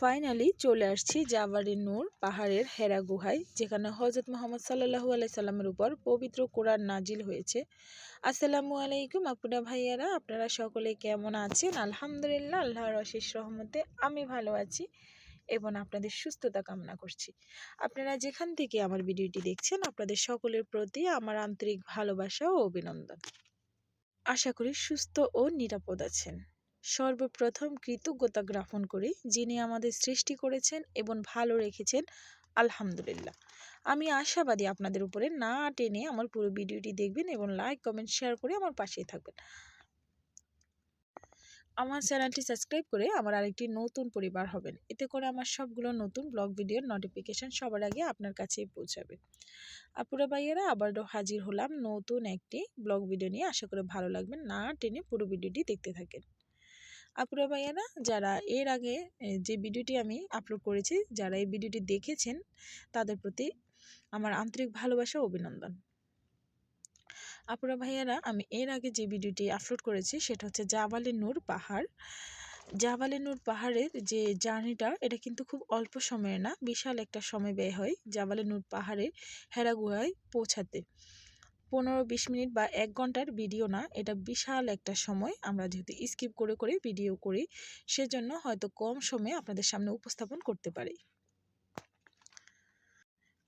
Finally চলে আসছি জাবারি নূর পাহাড়ের হেরা গুহায়, যেখানে হজরত মোহাম্মদ সাল্লাহু আলাইসাল্লামের উপর পবিত্র কোরআন নাজিল হয়েছে। আসসালামু আলাইকুম আপুরা ভাইয়ারা, আপনারা সকলে কেমন আছেন? আলহামদুলিল্লাহ, আল্লাহর অশেষ রহমতে আমি ভালো আছি এবং আপনাদের সুস্থতা কামনা করছি। আপনারা যেখান থেকে আমার ভিডিওটি দেখছেন, আপনাদের সকলের প্রতি আমার আন্তরিক ভালোবাসা ও অভিনন্দন। আশা করি সুস্থ ও নিরাপদ আছেন। সর্বপ্রথম কৃতজ্ঞতা জ্ঞাপন করি যিনি আমাদের সৃষ্টি করেছেন এবং ভালো রেখেছেন। আলহামদুলিল্লাহ। আমি আশাবাদী আপনাদের উপরে না টেনে আমার পুরো ভিডিওটি দেখবেন এবং লাইক কমেন্ট শেয়ার করে আমার পাশেই থাকবেন। আমার চ্যানেলটি সাবস্ক্রাইব করে আমার আরেকটি নতুন পরিবার হবেন। এতে করে আমার সবগুলো নতুন ব্লগ ভিডিওর নোটিফিকেশান সবার আগে আপনার কাছেই পৌঁছাবে। আপুরা ভাইয়েরা, আবারও হাজির হলাম নতুন একটি ব্লগ ভিডিও নিয়ে। আশা করে ভালো লাগবেন। না টেনে পুরো ভিডিওটি দেখতে থাকেন। আপুরা ভাইয়ারা, যারা এর আগে যে ভিডিওটি আমি আপলোড করেছি, যারা এই ভিডিওটি দেখেছেন, তাদের প্রতি আমার আন্তরিক ভালোবাসা অভিনন্দন। আপুরা ভাইয়ারা, আমি এর আগে যে ভিডিওটি আপলোড করেছি, সেটা হচ্ছে জাবালে নূর পাহাড়। জাবালে নূর পাহাড়ের যে জার্নিটা, এটা কিন্তু খুব অল্প সময়ের না, বিশাল একটা সময় ব্যয় হয় জাবালে নূর পাহাড়ে হেরা গুহায় পৌঁছাতে। পনেরো বিশ মিনিট বা এক ঘণ্টার ভিডিও না, এটা বিশাল একটা সময়। আমরা যেহেতু স্কিপ করে করে ভিডিও করি, সেজন্য হয়তো কম সময়ে আপনাদের সামনে উপস্থাপন করতে পারি।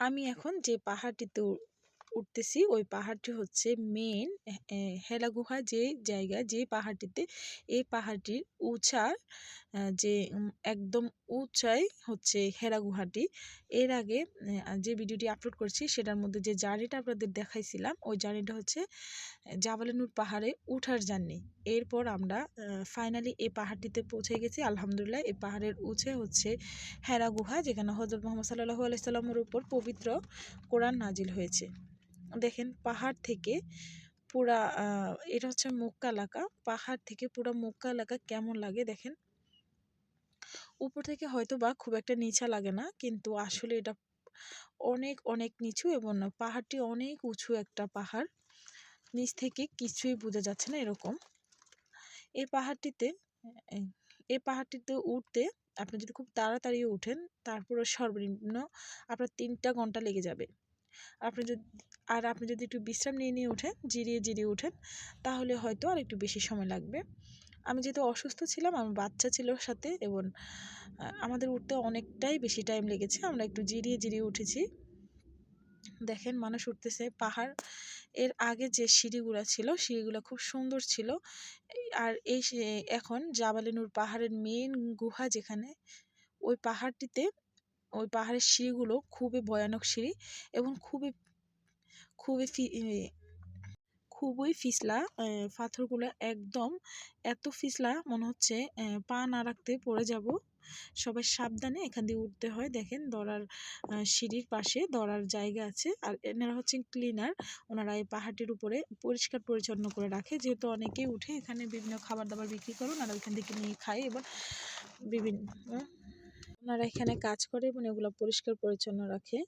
আমি এখন যে পাহাড়টিতে উঠতেছি, ওই পাহাড়টি হচ্ছে মেন হেলাগুহা যে জায়গা, যে পাহাড়টিতে এই পাহাড়টির উঁচার যে একদম উঁচাই হচ্ছে হেরাগুহাটি এর আগে যে ভিডিওটি আপলোড করছি সেটার মধ্যে যে জার্নিটা আপনাদের দেখাইছিলাম, ওই জার্নিটা হচ্ছে জাবালানুর পাহাড়ে উঠার জার্নি। এরপর আমরা ফাইনালি এই পাহাড়টিতে পৌঁছে গেছি। আলহামদুলিল্লাহ এই পাহাড়ের উঁচে হচ্ছে হেরা গুহা, যেখানে হজরত মোহাম্মদ সাল্লাহু আলাইসাল্লামের উপর পবিত্র কোরআন নাজিল হয়েছে। দেখেন, পাহাড় থেকে পুরা এটা হচ্ছে মক্কা এলাকা। পাহাড় থেকে পুরা মক্কা এলাকা কেমন লাগে দেখেন? উপর থেকে হয়তো বা খুব একটা নিচা লাগে না। কিন্তু আসলে এটা অনেক অনেক নিচু এবং পাহাড়টি অনেক উঁচু একটা পাহাড়। নিচ থেকে কিছুই বোঝা যাচ্ছে না এরকম। এই পাহাড়টিতে এই পাহাড়টিতে উঠতে আপনি যদি খুব তাড়াতাড়ি উঠেন তারপরে সর্বনিম্ন আপনার তিনটা ঘণ্টা লেগে যাবে। আপনি যদি আর আপনি যদি একটু বিশ্রাম নিয়ে নিয়ে উঠেন জিরিয়ে জিরিয়ে উঠেন তাহলে হয়তো আর একটু বেশি সময় লাগবে। আমি যেহেতু অসুস্থ ছিলাম, আমার বাচ্চা ছিল সাথে এবং আমাদের উঠতে অনেকটাই বেশি টাইম লেগেছে। আমরা একটু জিরিয়ে জিরিয়ে উঠেছি। দেখেন মানুষ উঠতেছে, পাহাড়, এর আগে যে সিঁড়িগুলো ছিল, সিঁড়িগুলো খুব সুন্দর ছিল। আর এই এখন জাবালিনুর পাহাড়ের মেন গুহা যেখানে, ওই পাহাড়টিতে, ওই পাহাড়ের সিঁড়িগুলো খুবই ভয়ানক সিঁড়ি এবং খুবই খুবই খুবই ফিসলা পাথরগুলো একদম এত ফিসলা মনে হচ্ছে পা না রাখতে পড়ে যাব। সবাই সাবধানে এখান দিয়ে উঠতে হয়। দেখেন দরার সিঁড়ির পাশে দরার জায়গা আছে। আর এনারা হচ্ছেন ক্লিনার। ওনারা এই পাহাড়টির উপরে পরিষ্কার পরিচ্ছন্ন করে রাখে। যেহেতু অনেকেই উঠে এখানে বিভিন্ন খাবার দাবার বিক্রি করে, ওনারা এখান থেকে নিয়ে খায় এবং বিভিন্ন ওনারা এখানে কাজ করে এবং এগুলো পরিষ্কার পরিচ্ছন্ন রাখে।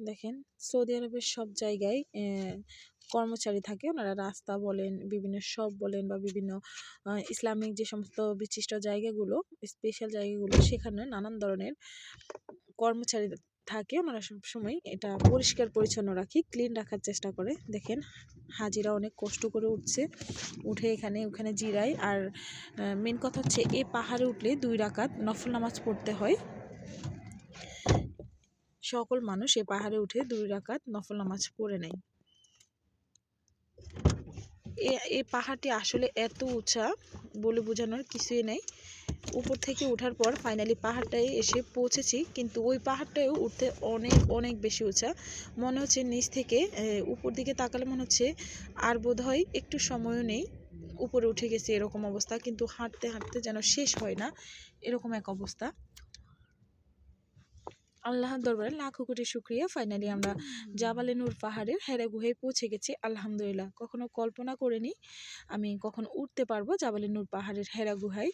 দেখেন সৌদি আরবের সব জায়গায় কর্মচারী থাকে, ওনারা রাস্তা বলেন, বিভিন্ন সব বলেন বা বিভিন্ন ইসলামিক যে সমস্ত বিশিষ্ট জায়গাগুলো স্পেশাল জায়গাগুলো, সেখানে নানান ধরনের কর্মচারী থাকে। ওনারা সবসময় এটা পরিষ্কার, পরিচ্ছন্ন রাখি ক্লিন রাখার চেষ্টা করে। দেখেন, হাজিরা অনেক কষ্ট করে উঠছে, উঠে এখানে, ওখানে জিরায়। আর মেন কথা হচ্ছে, এ পাহাড়ে উঠলে দুই রাকাত নফল নামাজ পড়তে হয়। সকল মানুষ এ পাহাড়ে উঠে দুই রাকাত নফল নামাজ পড়ে নেয়। এই পাহাড়টি আসলে এত উঁচা বলে বোঝানোর কিছুই নেই। উপর থেকে ওঠার পর ফাইনালি পাহাড়টায় এসে পৌঁছেছি, কিন্তু ওই পাহাড়টাও উঠতে অনেক অনেক বেশি উঁচা। মনে হচ্ছে নিচ থেকে উপর দিকে তাকালে মনে হচ্ছে আর বোধ হয় একটু সময়ও নেই। উপরে উঠে গেছে এরকম অবস্থা, কিন্তু হাঁটতে হাঁটতে যেন শেষ হয় না, এরকম এক অবস্থা। আল্লাহর দরবারে লাখো কোটি শুক্রিয়া। ফাইনালি আমরা জাবালে নূর পাহাড়ের হেরা গুহায় পৌঁছে গেছি আলহামদুলিল্লাহ। কখনো কল্পনা করিনি আমি কখন উঠতে পারব জাবালে নূর পাহাড়ের হেরা গুহায়।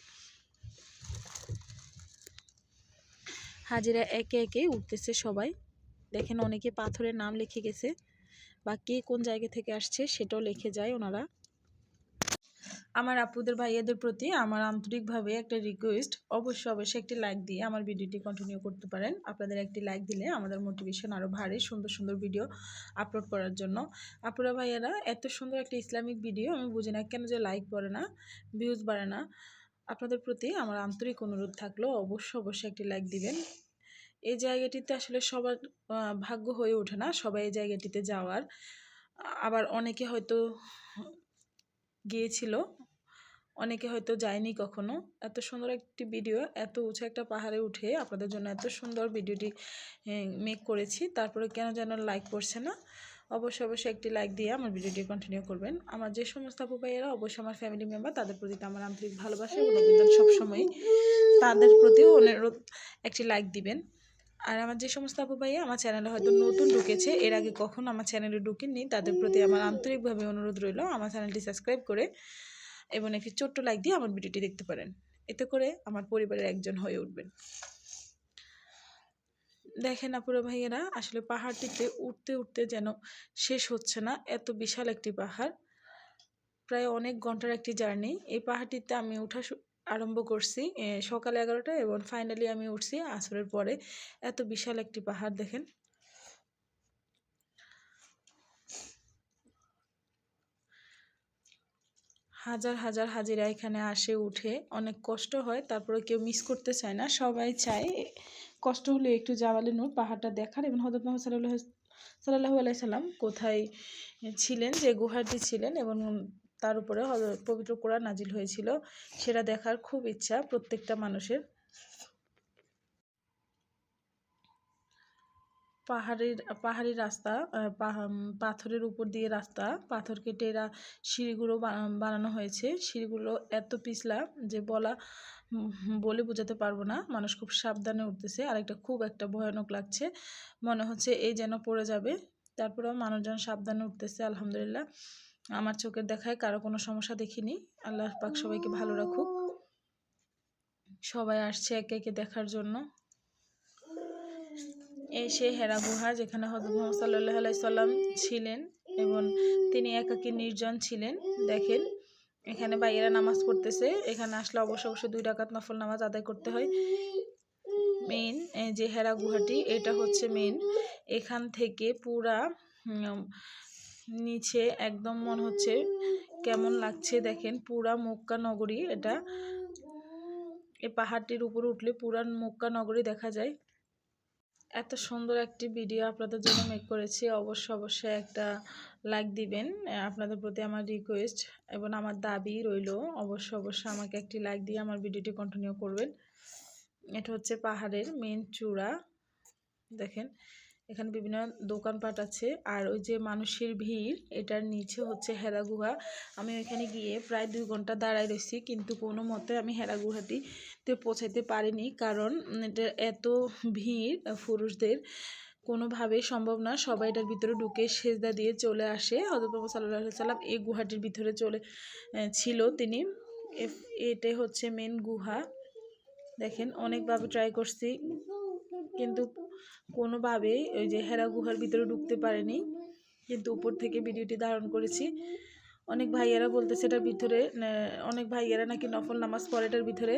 হাজিরা একে একে উঠতেছে সবাই। দেখেন অনেকে পাথরের নাম লিখে গেছে বা কে কোন জায়গা থেকে আসছে সেটাও লিখে যায় ওনারা। আমার আপুদের ভাইয়াদের প্রতি আমার আন্তরিকভাবে একটা রিকোয়েস্ট অবশ্যই অবশ্যই একটি লাইক দিয়ে আমার ভিডিওটি কন্টিনিউ করতে পারেন। আপনাদের একটি লাইক দিলে আমাদের মোটিভেশন আরও ভারী সুন্দর সুন্দর ভিডিও আপলোড করার জন্য। আপুরা ভাইয়ারা, এত সুন্দর একটা ইসলামিক ভিডিও আমি বুঝি না কেন যে লাইক করে না ভিউজ বাড়ে না। আপনাদের প্রতি আমার আন্তরিক অনুরোধ থাকল অবশ্যই অবশ্যই একটি লাইক দিবেন। এই জায়গাটিতে আসলে সবার ভাগ্য হয়ে ওঠে না, সবাই এই জায়গাটিতে যাওয়ার। আবার অনেকে হয়তো গিয়েছিল অনেকে হয়তো যায়নি কখনো। এত সুন্দর একটি ভিডিও এত উঁচু একটা পাহাড়ে উঠে আপনাদের জন্য এত সুন্দর ভিডিওটি মেক করেছি। তারপরে কেন যেন লাইক করছে না। অবশ্যই অবশ্যই একটি লাইক দিয়ে আমার ভিডিওটি কন্টিনিউ করবেন। আমার যে সমস্ত আপু ভাইয়েরা, অবশ্যই আমার ফ্যামিলি মেম্বার তাদের প্রতি আমার আন্তরিক ভালোবাসা এবং অভিনন্দন সবসময়। তাদের প্রতিও অনুরোধ, একটি লাইক দিবেন। আর আমার যে সমস্ত আপু ভাইয়া, আমার চ্যানেলে হয়তো নতুন ঢুকেছে, এর আগে কখনো আমার চ্যানেলে ঢুকেননি, তাদের প্রতি আমার আন্তরিকভাবে অনুরোধ রইল। আমার চ্যানেলটি সাবস্ক্রাইব করে এবং একটি ছোট্ট লাইক দিয়ে আমার ভিডিওটি দেখতে পারেন। এতে করে আমার পরিবারের একজন হয়ে উঠবেন। দেখেন আপুরা ভাইয়েরা, আসলে পাহাড়টিতে উঠতে উঠতে যেন শেষ হচ্ছে না, এত বিশাল একটি পাহাড়। প্রায় অনেক ঘণ্টার একটি জার্নি। এই পাহাড়টিতে আমি উঠা আরম্ভ করছি সকাল এগারোটা এবং ফাইনালি আমি উঠছি আসরের পরে। এত বিশাল একটি পাহাড়, দেখেন। হাজার হাজার হাজিরা এখানে আসে, উঠে। অনেক কষ্ট হয়, তারপরে কেউ মিস করতে চায় না। সবাই চায়, কষ্ট হলে একটু জামালে নূর, পাহাড়টা দেখার। এবং হজরত মোহাম্মদ সাল্লাহ সাল্লাহু আলাইসাল্লাম কোথায় ছিলেন, যে গুহাটি ছিলেন, এবং তার উপরে পবিত্র কোরআন নাজিল হয়েছিল, সেটা দেখার খুব ইচ্ছা প্রত্যেকটা মানুষের। পাহাড়ের, পাহাড়ি রাস্তা পাথরের উপর দিয়ে রাস্তা পাথর কেটে এরা সিঁড়িগুলো বানানো হয়েছে। সিঁড়িগুলো এত পিছলা যে বলা বলে বোঝাতে পারব না। মানুষ খুব সাবধানে উঠতেছে। আর একটা খুব একটা ভয়ানক লাগছে। মনে হচ্ছে এই যেন পড়ে যাবে। তারপরেও মানুষজন সাবধানে উঠতেছে, আলহামদুলিল্লাহ। আমার চোখের দেখায় কারও কোনো সমস্যা দেখিনি। আল্লাহ পাক সবাইকে ভালো রাখুক। সবাই আসছে একে একে দেখার জন্য। এই সে হেরা গুহা যেখানে হজরত মোহাম্মদ সাল্লাহ সাল্লাম ছিলেন এবং তিনি একাকী নির্জন ছিলেন। দেখেন, এখানে বাইরা নামাজ পড়তেছে। এখানে আসলে অবশ্য অবশ্যই দুই ডাকাত নফল নামাজ আদায় করতে হয়। মেন যে হেরা গুহাটি এটা হচ্ছে মেন এখান থেকে পুরা নিচে একদম মনে হচ্ছে কেমন লাগছে। দেখেন, পুরা মক্কা নগরী এটা। এই পাহাড়টির উপর উঠলে পুরা মক্কা নগরী দেখা যায়। এত সুন্দর একটি ভিডিও আপনাদের জন্য মেক করেছি। অবশ্যই অবশ্যই একটা লাইক দিবেন আপনাদের প্রতি আমার রিকোয়েস্ট এবং আমার দাবি রইল। অবশ্যই অবশ্যই আমাকে একটি লাইক দিয়ে আমার ভিডিওটি কন্টিনিউ করবেন। এটা হচ্ছে পাহাড়ের মেন চূড়া। দেখেন এখানে বিভিন্ন দোকানপাট আছে। আর ওই যে মানুষের ভিড়, এটার নিচে হচ্ছে হেরা গুহা। আমি ওইখানে গিয়ে প্রায় দুই ঘণ্টা দাঁড়ায় রয়েছি, কিন্তু কোনো মতে আমি হেরা গুহাটিতে পৌঁছাইতে পারিনি। কারণ এটা এত ভিড় পুরুষদের, কোনোভাবেই সম্ভব না সবাই এটার ভিতরে ঢুকে সেজদা দিয়ে চলে আসে। হজরত সাল্লাহ সাল্লাম এই গুহাটির ভিতরে চলে ছিল তিনি। এটাই হচ্ছে মেন গুহা। দেখেন, অনেকভাবে ট্রাই করছি, কিন্তু কোনোভাবেই ওই যে হেরা গুহার ভিতরে ঢুকতে পারেনি। কিন্তু উপর থেকে ভিডিওটি ধারণ করেছি। অনেক ভাইয়েরা বলতেছে এটার ভিতরে অনেক ভাইয়েরা নাকি নফল নামাজ পড়ে এটার ভিতরে।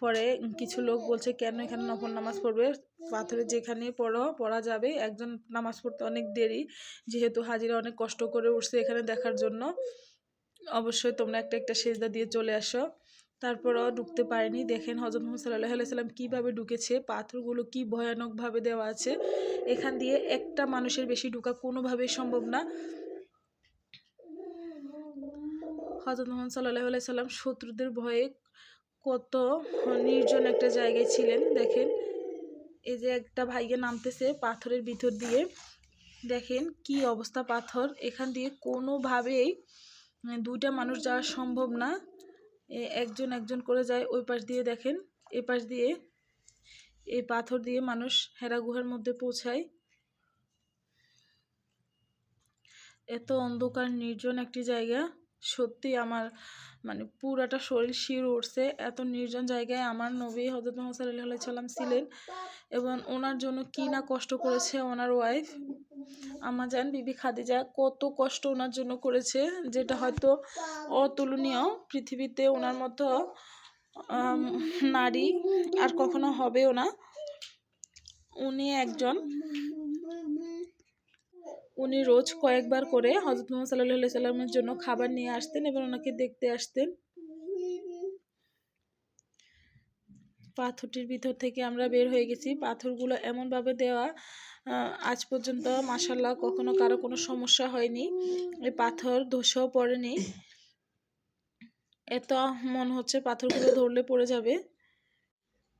পরে কিছু লোক বলছে, কেন এখানে নফল নামাজ পড়বে? পাথরে যেখানে পড়ো, পড়া যাবে। একজন নামাজ পড়তে অনেক দেরি। যেহেতু হাজিরা অনেক কষ্ট করে উঠছে এখানে দেখার জন্য। অবশ্যই তোমরা একটা একটা সেজদা দিয়ে চলে আসো। তারপরও ঢুকতে পারেনি। দেখেন হজরত মোহাম্মদ সাল্লাহ সাল্লাম কীভাবে ঢুকেছে, পাথরগুলো কি ভয়ানকভাবে দেওয়া আছে। এখান দিয়ে একটা মানুষের বেশি ঢুকা কোনোভাবেই সম্ভব না। হজরত মোহাম্মদ সাল্লাহ সাল্লাম শত্রুদের ভয়ে কত নির্জন একটা জায়গায় ছিলেন। দেখেন, এই যে একটা ভাইকে নামতেছে পাথরের ভিতর দিয়ে। দেখেন কি অবস্থা পাথর। এখান দিয়ে কোনোভাবেই দুইটা মানুষ যাওয়া সম্ভব না। একজন একজন করে যায় ওই পাশ দিয়ে দেখেন, এ পাশ দিয়ে এই পাথর দিয়ে মানুষ হেরা গুহার মধ্যে পৌঁছায়। এত অন্ধকার, নির্জন একটি জায়গা। সত্যি আমার মানে পুরাটা শরীর শিউরে উঠছে। এত নির্জন জায়গায় আমার নবী হজরত মোহাম্মদ সাল্লাহ সাল্লাম ছিলেন এবং ওনার জন্য কি না কষ্ট করেছে ওনার ওয়াইফ আমাজান বিবি খাদিজা কত কষ্ট ওনার জন্য করেছে, যেটা হয়তো অতুলনীয় পৃথিবীতে ওনার মতো নারী আর কখনো হবেও না। উনি একজন উনি রোজ কয়েকবার করে হজরত মোহাম্মদ সাল্লাহ সাল্লামের জন্য খাবার নিয়ে আসতেন এবং ওনাকে দেখতে আসতেন। পাথরটির ভিতর থেকে আমরা বের হয়ে গেছি। পাথরগুলো এমনভাবে দেওয়া আজ পর্যন্ত মাসাল্লাহ কখনো কারও কোনো সমস্যা হয়নি। এই পাথর ধসেও পড়েনি। এত মন হচ্ছে পাথরগুলো ধরলে পড়ে যাবে।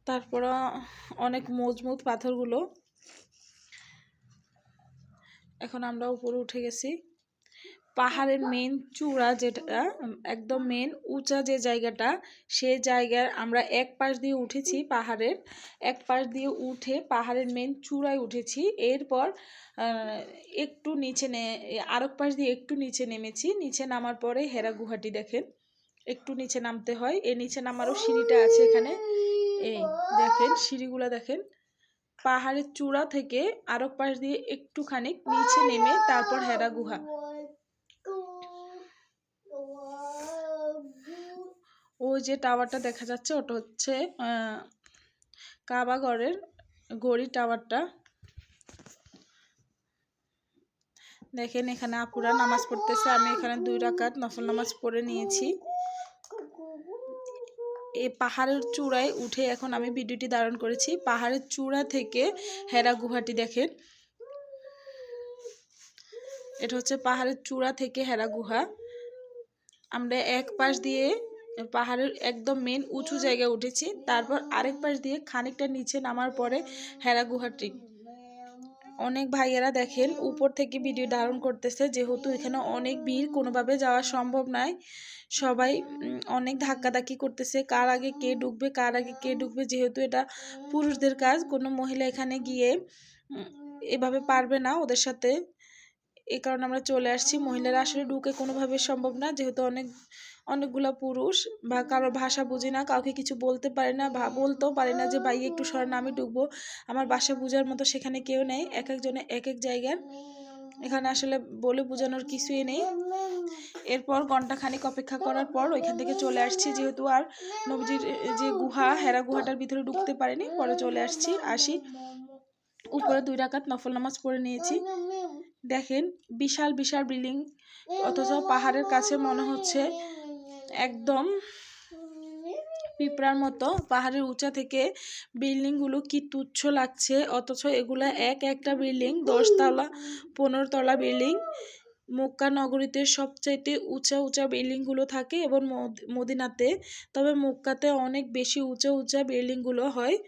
তারপর অনেক মজবুত পাথরগুলো। এখন আমরা উপরে উঠে গেছি। পাহাড়ের মেন চূড়া যেটা, একদম মেন উঁচা যে জায়গাটা, সেই জায়গার আমরা এক পাশ দিয়ে উঠেছি পাহাড়ের, এক পাশ দিয়ে উঠে পাহাড়ের মেন চূড়ায় উঠেছি। এরপর একটু নিচে নে, আরেক পাশ দিয়ে একটু নিচে নেমেছি। নিচে নামার পরে হেরা গুহাটি দেখেন, একটু নিচে নামতে হয়। এই নিচে নামারও সিঁড়িটা আছে এখানে। এই দেখেন, সিঁড়িগুলো দেখেন। পাহাড়ের চূড়া থেকে আরেক পাশ দিয়ে একটুখানি নিচে নেমে তারপর হেরা গুহা। ওই যে টাওয়ারটা দেখা যাচ্ছে, ওটা হচ্ছে কাবাগড়ের গড়ি টাওয়ারটা। দেখেন এখানে আপুরা নামাজ পড়তেছে, আমি এখানে দুই রাকাত নফল নামাজ পড়ে নিয়েছি। এই পাহাড়ের চূড়ায় উঠে এখন আমি ভিডিওটি ধারণ করেছি। পাহাড়ের চূড়া থেকে হেরা গুহাটি দেখেন। এটা হচ্ছে পাহাড়ের চূড়া থেকে হেরা গুহা। আমরা এক পাশ দিয়ে পাহাড়ের একদম মেন উঁচু জায়গায় উঠেছি, তারপর আরেক পাশ দিয়ে খানিকটা নিচে নামার পরে হেরা গুহাটি। অনেক ভাইয়েরা দেখেন উপর থেকে ভিডিও ধারণ করতেছে, যেহেতু এখানে অনেক ভিড়, কোনোভাবে যাওয়া সম্ভব নয় সবাই অনেক ধাক্কাধাক্কি করতেছে, কার আগে কে ঢুকবে, কার আগে কে ঢুকবে, যেহেতু এটা পুরুষদের কাজ, কোনো মহিলা এখানে গিয়ে এভাবে পারবে না ওদের সাথে। এই কারণে আমরা চলে আসছি। মহিলারা আসলে ঢুকে কোনোভাবে সম্ভব না, যেহেতু অনেক, অনেকগুলো পুরুষ বা কারও ভাষা বুঝি না, কাউকে কিছু বলতে পারে না, বা বলতেও পারে না যে, ভাই, একটু সরেন, আমি ঢুকবো। আমার বাসা বোঝার মতো সেখানে কেউ নেই, এক একজনে এক এক জায়গার। এখানে আসলে বলে বোঝানোর কিছুই নেই। এরপর ঘণ্টা খানিক অপেক্ষা করার পর ওইখান থেকে চলে আসছি, যেহেতু আর নবজির যে গুহা, হেরা গুহাটার ভিতরে ঢুকতে পারেনি, পরে চলে আসছি, আসি। উপরে দুই রাকাত নফল নামাজ পড়ে নিয়েছি। দেখেন, বিশাল বিশাল বিল্ডিং, অথচ পাহাড়ের কাছে মনে হচ্ছে একদম পিঁপড়ার মতো। পাহাড়ের উঁচা থেকে বিল্ডিংগুলো কি তুচ্ছ লাগছে, অথচ এগুলো এক একটা বিল্ডিং, দশতলা পনেরো তলা বিল্ডিং, মক্কা নগরীতে সবচাইতে উঁচা উঁচা বিল্ডিংগুলো থাকে এবং মদ- মদিনাতে। তবে মক্কাতে অনেক বেশি উঁচা উঁচা বিল্ডিংগুলো হয়।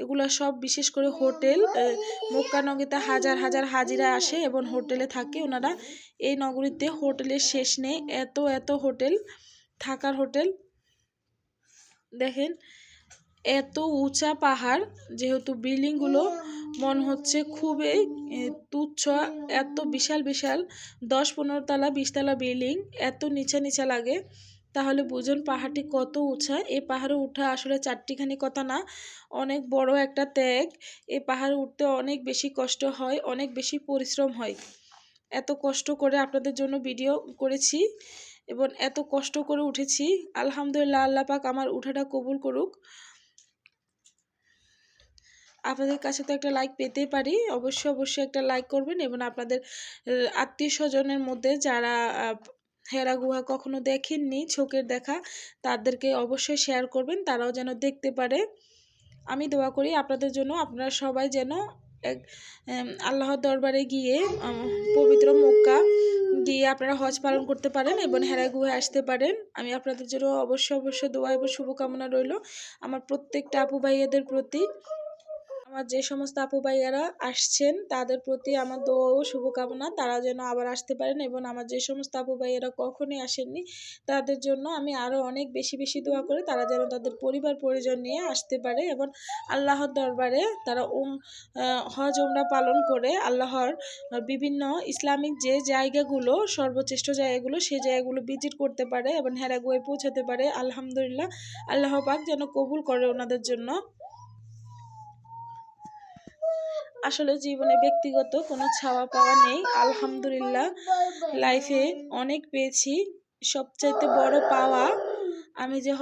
এগুলো সব বিশেষ করে হোটেল আহ, মক্কা নগরীতে হাজার হাজার হাজিরা আসে এবং হোটেলে থাকে ওনারা। এই নগরীতে হোটেলের শেষ নেই এত এত হোটেল থাকার হোটেল। দেখেন এত উঁচা পাহাড় যেহেতু বিল্ডিংগুলো মনে হচ্ছে খুবই তুচ্ছ এত বিশাল বিশাল দশ পনেরো তলা বিশতলা বিল্ডিং এত নিচা নিচা লাগে। তাহলে বুঝুন পাহাড়টি কত উঁচা। এই পাহাড়ে ওঠা আসলে চারটিখানি কথা না, অনেক বড় একটা ত্যাগ। এই পাহাড়ে উঠতে অনেক বেশি কষ্ট হয়, অনেক বেশি পরিশ্রম হয়। এত কষ্ট করে আপনাদের জন্য ভিডিও করেছি এবং এত কষ্ট করে উঠেছি। আলহামদুলিল্লাহ, আল্লাহ পাক আমার উঠাটা কবুল করুক। আপনাদের কাছে তো একটা লাইক পেতেই পারি। অবশ্যই অবশ্যই একটা লাইক করবেন এবং আপনাদের আত্মীয় স্বজনের মধ্যে যারা হেরা গুহা কখনো দেখেননি, চোখের দেখা। তাদেরকে অবশ্যই শেয়ার করবেন, তারাও যেন দেখতে পারে। আমি দোয়া করি আপনাদের জন্য, আপনারা সবাই যেন এক আল্লাহর দরবারে গিয়ে পবিত্র মক্কা গিয়ে আপনারা হজ পালন করতে পারেন এবং হেরা গুহায় আসতে পারেন। আমি আপনাদের জন্য অবশ্যই অবশ্যই দোয়া এবং শুভকামনা রইল। আমার প্রত্যেকটা আপু ভাইয়াদের প্রতি। আমার যে সমস্ত আপু ভাইয়ারা আসছেন, তাদের প্রতি আমার দোয়া ও শুভকামনা। তারা যেন আবার আসতে পারেন এবং আমার যে সমস্ত আপু ভাইয়ারা কখনোই আসেননি, তাদের জন্য আমি আরও অনেক বেশি বেশি দোয়া করি। তারা যেন তাদের পরিবার, পরিজন নিয়ে আসতে পারে এবং আল্লাহর দরবারে তারা উম হজ, উমরা পালন করে আল্লাহর বিভিন্ন ইসলামিক যে জায়গাগুলো, সর্বশ্রেষ্ঠ জায়গাগুলো, সেই জায়গাগুলো ভিজিট করতে পারে এবং হেরাগুয়ে পৌঁছাতে পারে। আলহামদুলিল্লাহ, আল্লাহ পাক যেন কবুল করে ওনাদের জন্য। আসলে জীবনে ব্যক্তিগত কোনো ছাওয়া পাওয়া নেই। আলহামদুলিল্লাহ লাইফে অনেক পেয়েছি। সবচাইতে বড় পাওয়া, আমি যে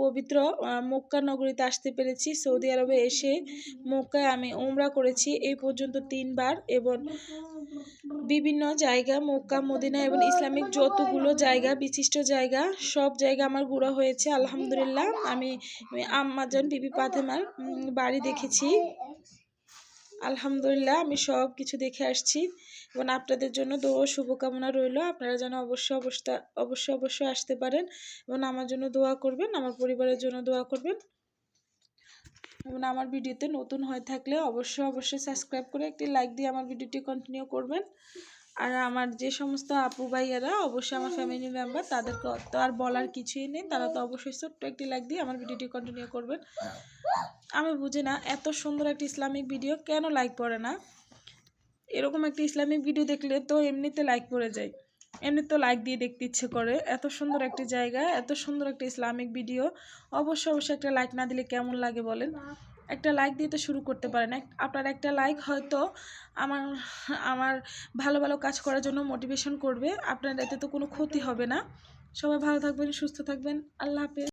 পবিত্র মক্কা নগরীতে আসতে পেরেছি, সৌদি আরবে এসে মক্কায় আমি উমরা করেছি। এই পর্যন্ত তিনবার এবং বিভিন্ন জায়গা, মক্কা, মদিনা এবং ইসলামিক যতগুলো জায়গা, বিশিষ্ট জায়গা, সব জায়গা আমার ঘোরা হয়েছে। আলহামদুলিল্লাহ, আমি আমি আম্মাজান, বিবি পাতেমার বাড়ি দেখেছি। আলহামদুলিল্লাহ, আমি সব কিছু দেখে আসছি। এবং আপনাদের জন্য দোয়া শুভকামনা রইল। আপনারা যেন অবশ্যই অবস্থা, অবশ্যই অবশ্যই আসতে পারেন এবং আমার জন্য দোয়া করবেন, আমার পরিবারের জন্য দোয়া করবেন। এবং আমার ভিডিওতে নতুন হয়ে থাকলে অবশ্যই অবশ্যই সাবস্ক্রাইব করে একটি লাইক দিয়ে আমার ভিডিওটি কন্টিনিউ করবেন। আর আমার যে সমস্ত আপু ভাইয়ারা অবশ্যই আমার ফ্যামিলি মেম্বার তাদেরকে তো আর বলার কিছুই নেই। তারা তো অবশ্যই ছোট্ট একটি লাইক দিয়ে আমার ভিডিওটি কন্টিনিউ করবেন। আমি বুঝি না এত সুন্দর একটি ইসলামিক ভিডিও কেন লাইক পড়ে না? এরকম একটি ইসলামিক ভিডিও দেখলে তো এমনিতে লাইক পড়ে যায়। এমনি তো লাইক দিয়ে দেখতে ইচ্ছে করে। এত সুন্দর একটি জায়গা, এত সুন্দর একটা ইসলামিক ভিডিও অবশ্যই অবশ্যই একটা লাইক না দিলে কেমন লাগে বলেন? একটা লাইক দিয়ে তো শুরু করতে পারেন। আপনার একটা লাইক হয়তো আমার আমার ভালো ভালো কাজ করার জন্য মোটিভেশন করবে। আপনার এতে তো কোনো ক্ষতি হবে না। সবাই ভালো থাকবেন, সুস্থ থাকবেন। আল্লাহ হাফেজ।